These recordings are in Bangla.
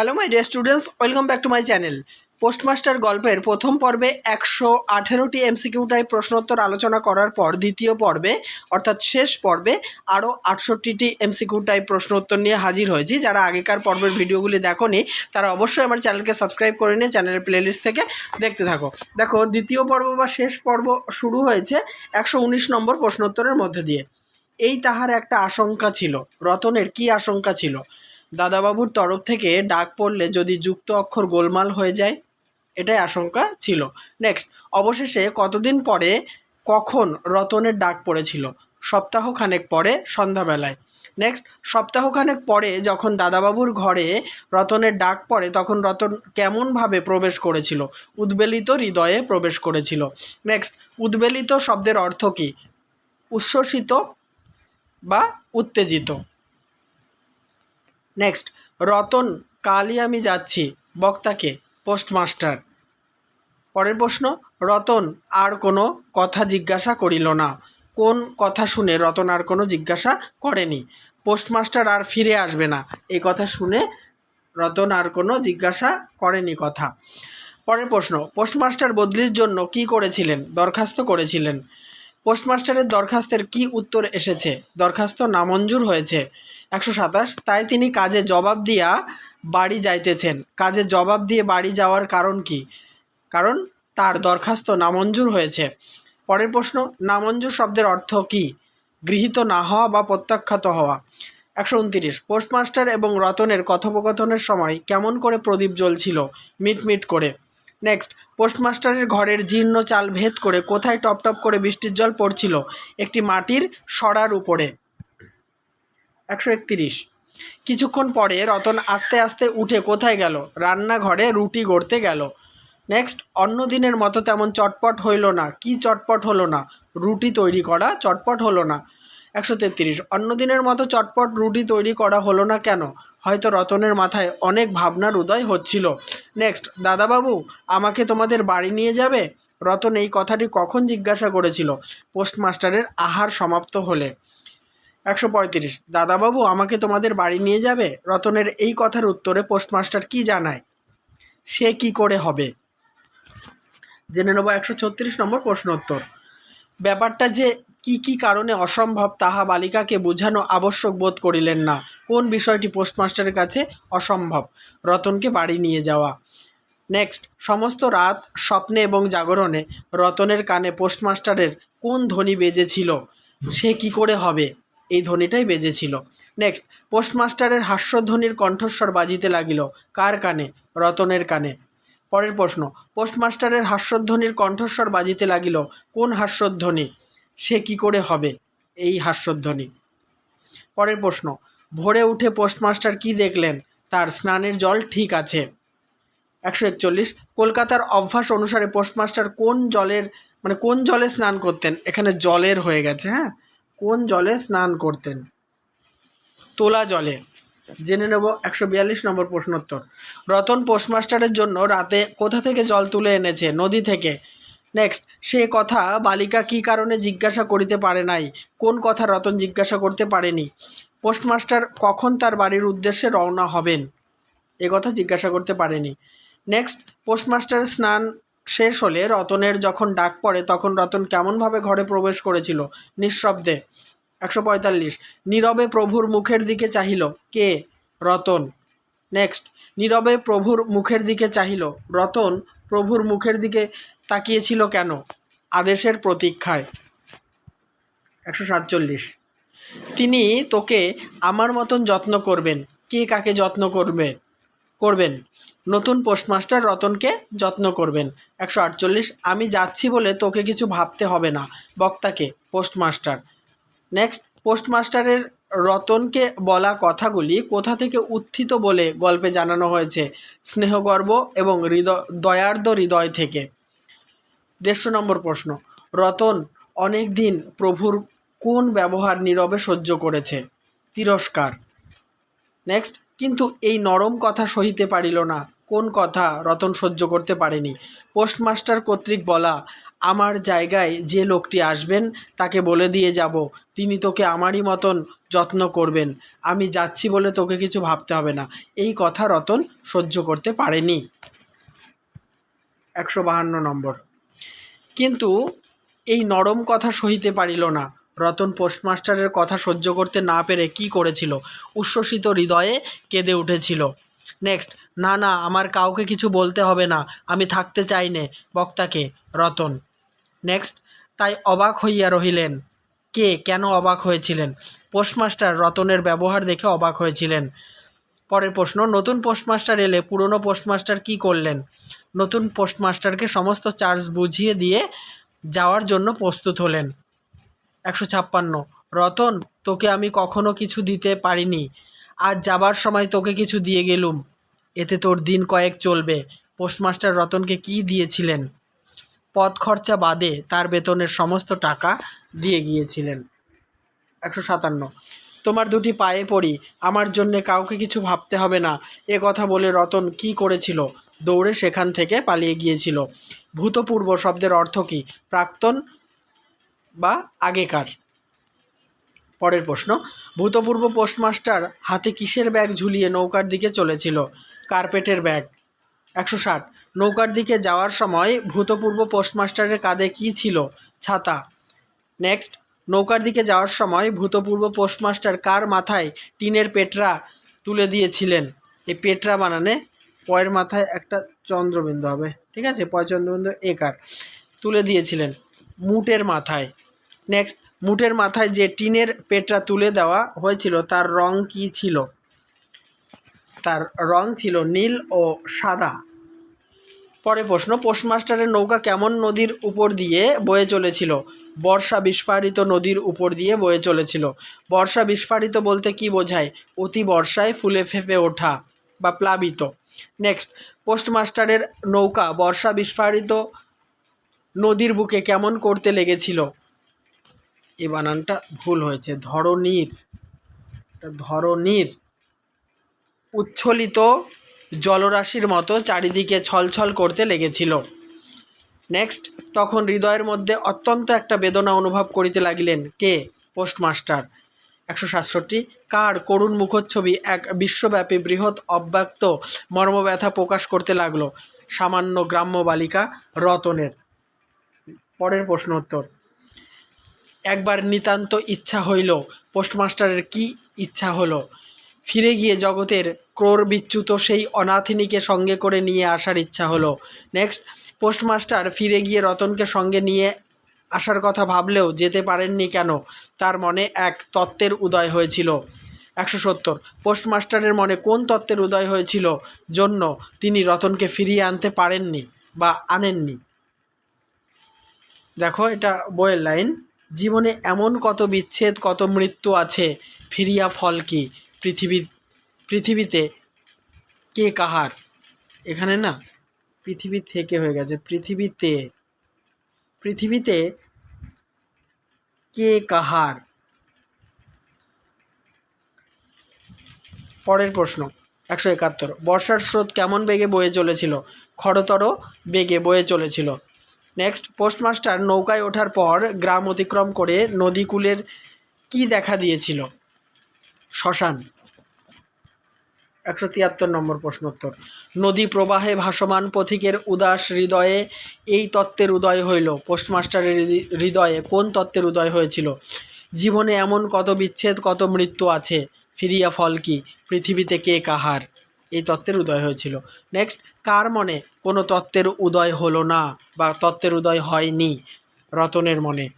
Hello my dear students welcome back to my channel postmaster গল্পের প্রথম পর্বে একশো আঠেরোটি এমসিকিউ টাইপ প্রশ্নোত্তর আলোচনা করার পর দ্বিতীয় পর্বে, অর্থাৎ শেষ পর্বে আরও আটষট্টিটি এমসিকিউ টাইপ প্রশ্নোত্তর নিয়ে হাজির হয়েছি। যারা আগেকার পর্বের ভিডিওগুলি দেখোনি, তারা অবশ্যই আমার চ্যানেলকে সাবস্ক্রাইব করে নিয়ে চ্যানেলের প্লেলিস্ট থেকে দেখতে থাকো। দেখো, দ্বিতীয় পর্ব বা শেষ পর্ব শুরু হয়েছে একশো উনিশ নম্বর প্রশ্নোত্তরের মধ্যে দিয়ে। এই তাহার একটা আশঙ্কা ছিল। রতনের কি আশঙ্কা ছিল? দাদাবাবুর তরফ থেকে ডাক পড়লে যদি যুক্ত অক্ষর গোলমাল হয়ে যায়, এটাই আশঙ্কা ছিল। নেক্সট অবশেষে কতদিন পরে, কখন রতনের ডাক পড়েছিল? সপ্তাহখানেক পরে সন্ধ্যাবেলায়। নেক্সট সপ্তাহখানেক পরে যখন দাদাবাবুর ঘরে রতনের ডাক পড়ে, তখন রতন কেমনভাবে প্রবেশ করেছিল? উদ্বেলিত হৃদয়ে প্রবেশ করেছিল। নেক্সট উদ্বেলিত শব্দের অর্থ কী? উচ্ছ্বসিত বা উত্তেজিত। নেক্সট রতন, কালই আমি যাচ্ছি, বক্তাকে, পোস্টমাস্টার। পরের প্রশ্ন, রতন, আর কোনো কথা জিজ্ঞাসা করিল না। কোন কথা শুনে রতন আর কোনো জিজ্ঞাসা করেনি। পোস্টমাস্টার আর ফিরে আসবে না। এই কথা শুনে রতন আর কোনো জিজ্ঞাসা করেনি কথা। পরের প্রশ্ন, পোস্টমাস্টার বদলির জন্য কি করেছিলেন? দরখাস্ত করেছিলেন। পোস্টমাস্টারের দরখাস্তের কি উত্তর এসেছে? দরখাস্ত নামঞ্জুর হয়েছে। একশো সাতাশ। তাই তিনি কাজে জবাব দিয়া বাড়ি যাইতেছেন। কাজে জবাব দিয়ে বাড়ি যাওয়ার কারণ কি? কারণ তার দরখাস্ত নামঞ্জুর হয়েছে। পরের প্রশ্ন, নামঞ্জুর শব্দের অর্থ কি? গৃহীত না হওয়া বা প্রত্যাখ্যাত হওয়া। একশো উনতিরিশ। পোস্টমাস্টার এবং রতনের কথোপকথনের সময় কেমন করে প্রদীপ জ্বলছিল? মিটমিট করে। নেক্সট, পোস্টমাস্টারের ঘরের জীর্ণ চাল ভেদ করে কোথায় টপ টপ করে বৃষ্টির জল পড়ছিল? একটি মাটির সরার উপরে। একশো একতিরিশ। কিছুক্ষণ পরে রতন আস্তে আস্তে উঠে কোথায় গেল? রান্নাঘরে রুটি গড়তে গেল। নেক্সট অন্য দিনের মতো তেমন চটপট হইল না। কি চটপট হলো না? রুটি তৈরি করা চটপট হলো না। একশো তেত্রিশ। অন্য দিনের মতো চটপট রুটি তৈরি করা হলো না কেন? হয়তো রতনের মাথায় অনেক ভাবনার উদয় হচ্ছিল। নেক্সট দাদাবাবু, আমাকে তোমাদের বাড়ি নিয়ে যাবে? রতন এই কথাটি কখন জিজ্ঞাসা করেছিল? পোস্টমাস্টারের আহার সমাপ্ত হলে। একশো পঁয়ত্রিশ। দাদাবাবু, আমাকে তোমাদের বাড়ি নিয়ে যাবে? রতনের এই কথার উত্তরে পোস্টমাস্টার কি জানায়? সে কি করে হবে? জেনে নেব একশো ছত্রিশ নম্বর প্রশ্ন উত্তর ব্যাপারটা যে কি কি কারণে অসম্ভব তাহা বালিকাকে বোঝানো আবশ্যক বোধ করিলেন না। কোন বিষয়টি পোস্টমাস্টারের কাছে অসম্ভব? রতনকে বাড়ি নিয়ে যাওয়া। নেক্সট, সমস্ত রাত স্বপ্নে এবং জাগরণে রতনের কানে পোস্টমাস্টারের কোন ধ্বনি বেজেছিল? সে কি করে হবে? এই ধ্বনিটাই বেজেছিল। নেক্সট পোস্টমাস্টারের হাস্যধ্বনির কণ্ঠস্বর বাজিতে লাগিল। কার কানে? রতনের কানে। পরের প্রশ্ন পোস্টমাস্টারের হাস্যধ্বনির কণ্ঠস্বর বাজিতে লাগিল। কোন হাস্যধ্বনি সে কি করে হবে? এই হাস্যধ্বনি পরের প্রশ্ন, ভোরে উঠে পোস্টমাস্টার কি দেখলেন? তার স্নানের জল ঠিক আছে। একশো একচল্লিশ, কলকাতার অভ্যাস অনুসারে পোস্টমাস্টার কোন জলের মানে কোন জলে স্নান করতেন? এখানে জলের হয়ে গেছে হ্যাঁ? কোন জলে স্নান করতেন? তোলা জলে। জেনে নেব একশো বিয়াল্লিশ নম্বর প্রশ্নোত্তর। রতন পোস্টমাস্টারের জন্য রাতে কোথা থেকে জল তুলে এনেছে? নদী থেকে। নেক্সট, সে কথা বালিকা কী কারণে জিজ্ঞাসা করিতে পারে নাই? কোন কথা রতন জিজ্ঞাসা করতে পারেনি? পোস্টমাস্টার কখন তার বাড়ির উদ্দেশ্যে রওনা হবেন? এ কথা জিজ্ঞাসা করতে পারেনি। নেক্সট, পোস্টমাস্টারের স্নান শেষ হলে রতনের যখন ডাক পড়ে, তখন রতন কেমনভাবে ঘরে প্রবেশ করেছিল? নিঃশব্দে। একশো পঁয়তাল্লিশ। নীরবে প্রভুর মুখের দিকে চাহিল। কে? রতন। নেক্সট। নীরবে প্রভুর মুখের দিকে চাহিল। রতন প্রভুর মুখের দিকে তাকিয়েছিল কেন? আদেশের প্রতীক্ষায়। একশো সাতচল্লিশ। তিনি তোকে আমার মতন যত্ন করবেন। কে কাকে যত্ন করবে? করবেন। নতুন পোস্টমাস্টার রতনকে যত্ন করবেন। একশো আটচল্লিশ, আমি যাচ্ছি বলে তোকে কিছু ভাবতে হবে না, বক্তাকে, পোস্টমাস্টার। নেক্সট, পোস্টমাস্টারের রতনকে বলা কথাগুলি কোথা থেকে উত্থিত বলে গল্পে জানানো হয়েছে, স্নেহগর্ব এবং হৃদয় দয়ার্দ হৃদয় থেকে। দেড়শো নম্বর প্রশ্ন, রতন অনেক দিন প্রভুর কোন ব্যবহার নীরবে সহ্য করেছে? তিরস্কার। নেক্সট কিন্তু এই নরম কথা সহিতে পারিল না। কোন কথা রতন সহ্য করতে পারেনি। পোস্টমাস্টার কর্তৃক বলা, আমার জায়গায় যে লোকটি আসবেন, তাকে বলে দিয়ে যাব। তিনি তোকে আমারই মতন যত্ন করবেন। আমি যাচ্ছি বলে তোকে কিছু ভাবতে হবে না। এই কথা রতন সহ্য করতে পারেনি। একশো বাহান্ন নম্বর। কিন্তু এই নরম কথা সহিতে পারিল না। রতন পোস্টমাস্টারের কথা সহ্য করতে না পেরে কি করেছিল? উচ্ছ্বসিত হৃদয়ে কেঁদে উঠেছিল। নেক্সট, না না, আমার কাউকে কিছু বলতে হবে না, আমি থাকতে চাই নে, বক্তাকে। রতন। নেক্সট, তাই অবাক হইয়া রহিলেন। কে? কেন অবাক হয়েছিলেন? পোস্টমাস্টার, রতনের ব্যবহার দেখে অবাক হয়েছিলেন। পরের প্রশ্ন, নতুন পোস্টমাস্টার এলে পুরনো পোস্টমাস্টার কি করলেন? নতুন পোস্টমাস্টারকে সমস্ত চার্জ বুঝিয়ে দিয়ে যাওয়ার জন্য প্রস্তুত হলেন। একশো ছাপ্পান্ন। রতন, তোকে আমি কখনো কিছু দিতে পারিনি। আজ যাবার সময় তোকে কিছু দিয়ে গেলুম। এতে তোর দিন কয়েক চলবে। পোস্টমাস্টার রতনকে কি দিয়েছিলেন? পথ খরচা বাদে তার বেতনের সমস্ত টাকা দিয়ে গিয়েছিলেন। একশো সাতান্ন। তোমার দুটি পায়ে পড়ি। আমার জন্যে কাউকে কিছু ভাবতে হবে না। এ কথা বলে রতন কি করেছিল? দৌড়ে সেখান থেকে পালিয়ে গিয়েছিল। ভূতপূর্ব শব্দের অর্থ কী? প্রাক্তন বা আগেকার? পরের প্রশ্ন, ভূতপূর্ব পোস্টমাস্টার হাতে কিসের ব্যাগ ঝুলিয়ে নৌকার দিকে চলেছিল? কার্পেটের ব্যাগ। একশো ষাট, নৌকার দিকে যাওয়ার সময় ভূতপূর্ব পোস্টমাস্টারের কাঁধে কী ছিল? ছাতা। নেক্সট, নৌকার দিকে যাওয়ার সময় ভূতপূর্ব পোস্টমাস্টার কার মাথায় টিনের পেটরা তুলে দিয়েছিলেন? এই পেটরা বানানে পয়ের মাথায় একটা চন্দ্রবিন্দু হবে, ঠিক আছে? পয় চন্দ্রবিন্দু একার তুলে দিয়েছিলেন। মুটের মাথায়। নেক্সট মুটের মাথায় যে টিনের পেটরা তুলে দেওয়া হয়েছিল, তার রং কী ছিল? তার রং ছিল নীল ও সাদা। পরে প্রশ্ন পোস্টমাস্টারের নৌকা কেমন নদীর উপর দিয়ে বয়ে চলেছিল? বর্ষা বিস্ফারিত নদীর উপর দিয়ে বয়ে চলেছিল। বর্ষা বিস্ফারিত বলতে কি বোঝায়? অতি বর্ষায় ফুলে ফেপে ওঠা বা প্লাবিত। নেক্সট পোস্টমাস্টারের নৌকা বর্ষা বিস্ফারিত নদীর বুকে কেমন করতে লেগেছিল? এ বানানটা ভুল হয়েছে। ধরনীর এটা ধরনীর উচ্ছ্বলিত জলরাশির মতো চারিদিকে ছলছল করতে লেগেছিল। নেক্সট তখন হৃদয়ের মধ্যে অত্যন্ত একটা বেদনা অনুভব করিতে লাগিলেন কে? পোস্টমাস্টার একশো সাতষট্টি। কার করুণ মুখচ্ছবি? এক বিশ্বব্যাপী বৃহৎ অব্যক্ত মর্মব্যথা প্রকাশ করতে লাগল। সামান্য গ্রাম্য বালিকা রতনের। পরের প্রশ্ন উত্তর একবার নিতান্ত ইচ্ছা হইল, পোস্টমাস্টারের কি ইচ্ছা হলো? ফিরে গিয়ে জগতের ক্রোর বিচ্যুত সেই অনাথিনীকে সঙ্গে করে নিয়ে আসার ইচ্ছা হলো। নেক্সট পোস্টমাস্টার ফিরে গিয়ে রতনকে সঙ্গে নিয়ে আসার কথা ভাবলেও যেতে পারেননি কেন? তার মনে এক তত্ত্বের উদয় হয়েছিল। একশো সত্তর, পোস্টমাস্টারের মনে কোন তত্ত্বের উদয় হয়েছিল? জন্য তিনি রতনকে ফিরিয়ে আনতে পারেননি বা আনেননি। দেখো এটা বইয়ের লাইন। জীবনে এমন কত বিচ্ছেদ, কত মৃত্যু আছে, ফিরিয়া ফল কি? পৃথিবী, পৃথিবীতে কে কাহার? এখানে না, পৃথিবী থেকে হয়ে গেছে, পৃথিবীতে। পৃথিবীতে কে কাহার? পরের প্রশ্ন, একশো একাত্তর। বর্ষার স্রোত কেমন বেগে বয়ে চলেছিল? খরতর বেগে বয়ে চলেছিল। নেক্সট পোস্টমাস্টার নৌকায় ওঠার পর গ্রাম অতিক্রম করে নদীকূলের কি দেখা দিয়েছিল? শ্মশান। একশো তিয়াত্তর নম্বর প্রশ্নোত্তর। নদী প্রবাহে ভাসমান পথিকের উদাস হৃদয়ে এই তত্ত্বের উদয় হইল। পোস্টমাস্টারের হৃদয়ে কোন তত্ত্বের উদয় হয়েছিল? জীবনে এমন কত বিচ্ছেদ, কত মৃত্যু আছে? ফিরিয়া ফল কি? পৃথিবীতে কে কাহার? এই তত্ত্বের উদয় হয়েছিল। নেক্সট কার মনে কোনো তত্ত্বের উদয় হলো না বা তত্ত্বের উদয় হয়নি রতনের মনে?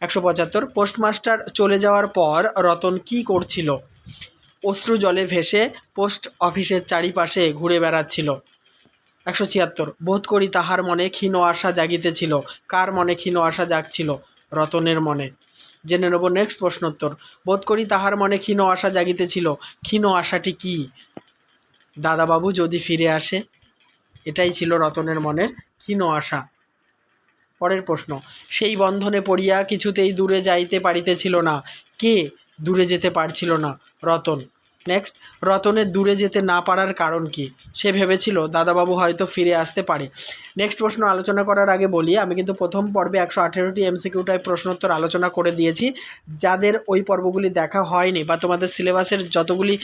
একশো পঁচাত্তর, পোস্টমাস্টার চলে যাওয়ার পর রতন কি করছিল? অশ্রু জলে ভেসে পোস্ট অফিসের চারিপাশে ঘুরে বেড়াচ্ছিল। একশো ছিয়াত্তর, বোধ করি তাহার মনে ক্ষীণ আশা জাগিতেছিল। কার মনে ক্ষীণ আশা জাগছিল? রতনের মনে। জেনে নেব নেক্সট প্রশ্নোত্তর। বোধ করি তাহার মনে ক্ষীণ আশা জাগিতেছিল। ক্ষীণ আশাটি কি? দাদাবাবু যদি ফিরে আসে, এটাই ছিল রতনের মনের ক্ষীণ আশা। পরের প্রশ্ন, সেই বন্ধনে পড়িয়া কিছুতেই দূরে যাইতে পারিতেছিল না। কে দূরে যেতে পারছিল না? রতন। নেক্সট রতনের দূরে যেতে না পারার কারণ কি? সে ভেবেছিল দাদাবাবু হয়তো ফিরে আসতে পারে। নেক্সট প্রশ্ন, আলোচনা করার আগে বলি, আমি কিন্তু প্রথম পর্বে একশো আঠেরোটি এমসিকিউ টাইপ প্রশ্নোত্তর আলোচনা করে দিয়েছি। যাদের ওই পর্বগুলি দেখা হয়নি বা তোমাদের সিলেবাসের যতগুলি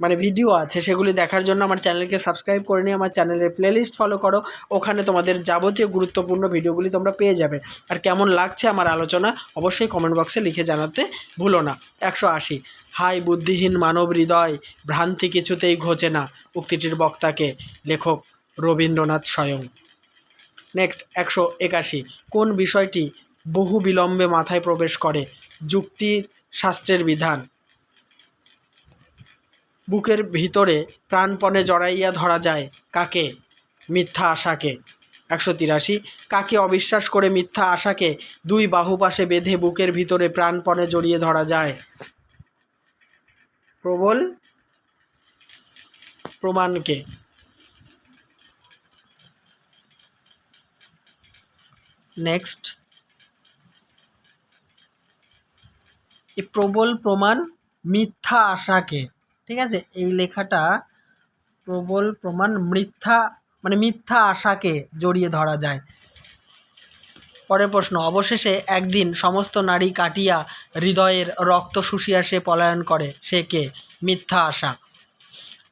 মানে ভিডিও আছে, সেগুলি দেখার জন্য আমার চ্যানেলকে সাবস্ক্রাইব করে নিয়ে আমার চ্যানেলের প্লেলিস্ট ফলো করো। ওখানে তোমাদের যাবতীয় গুরুত্বপূর্ণ ভিডিওগুলি তোমরা পেয়ে যাবে। আর কেমন লাগছে আমার আলোচনা, অবশ্যই কমেন্ট বক্সে লিখে জানাতে ভুলো না। একশো আশি। হাই বুদ্ধিহীন মানব হৃদয়, ভ্রান্তি কিছুতেই ঘোচে না উক্তিটির বক্তাকে। লেখক রবীন্দ্রনাথ স্বয়ং। নেক্সট একশো একাশি। কোন বিষয়টি বহু বিলম্বে মাথায় প্রবেশ করে? যুক্তির শাস্ত্রের বিধান। বুকের ভিতরে প্রাণপণে জড়াইয়া ধরা যায় কাকে? মিথ্যা আশাকে। একশো তিরাশি। কাকে অবিশ্বাস করে মিথ্যা আশাকে দুই বাহু পাশে বেঁধে বুকের ভিতরে প্রাণপণে জড়িয়ে ধরা যায়? প্রবল প্রমাণকে। নেক্সট। এই প্রবল প্রমাণ মিথ্যা আশাকে। ঠিক আছে? এই লেখাটা প্রবল প্রমাণ মিথ্যা মানে মিথ্যা আশাকে জড়িয়ে ধরা যায়। পরের প্রশ্ন, অবশেষে একদিন সমস্ত নারী কাটিয়া হৃদয়ের রক্ত শুষিয়া সে পলায়ন করে, সে কে? মিথ্যা আশা।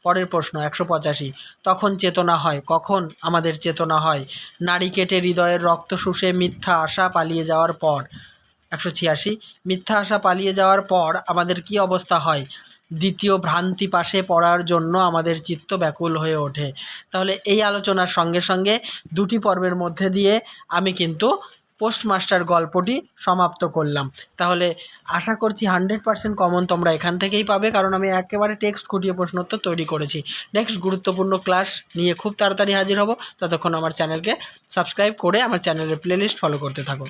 পরের প্রশ্ন, একশো পঁচাশি। তখন চেতনা হয়, কখন আমাদের চেতনা হয়? নারী কেটে হৃদয়ের রক্ত শুষে মিথ্যা আশা পালিয়ে যাওয়ার পর, একশো ছিয়াশি। মিথ্যা আশা পালিয়ে যাওয়ার পর আমাদের কি অবস্থা হয়? দ্বিতীয় ভ্রান্তি পাশে পড়ার জন্য আমাদের চিত্ত ব্যাকুল হয়ে ওঠে। তাহলে এই আলোচনার সঙ্গে সঙ্গে দুটি পর্বের মধ্যে দিয়ে আমি কিন্তু পোস্টমাস্টার গল্পটি সমাপ্ত করলাম। তাহলে আশা করছি হান্ড্রেড পার্সেন্ট কমন তোমরা এখান থেকেই পাবে, কারণ আমি একেবারে টেক্সট খুঁটিয়ে প্রশ্নোত্তর তৈরি করেছি। নেক্সট গুরুত্বপূর্ণ ক্লাস নিয়ে খুব তাড়াতাড়ি হাজির হব। ততক্ষণ আমার চ্যানেলকে সাবস্ক্রাইব করে আমার চ্যানেলের প্লেলিস্ট ফলো করতে থাকো।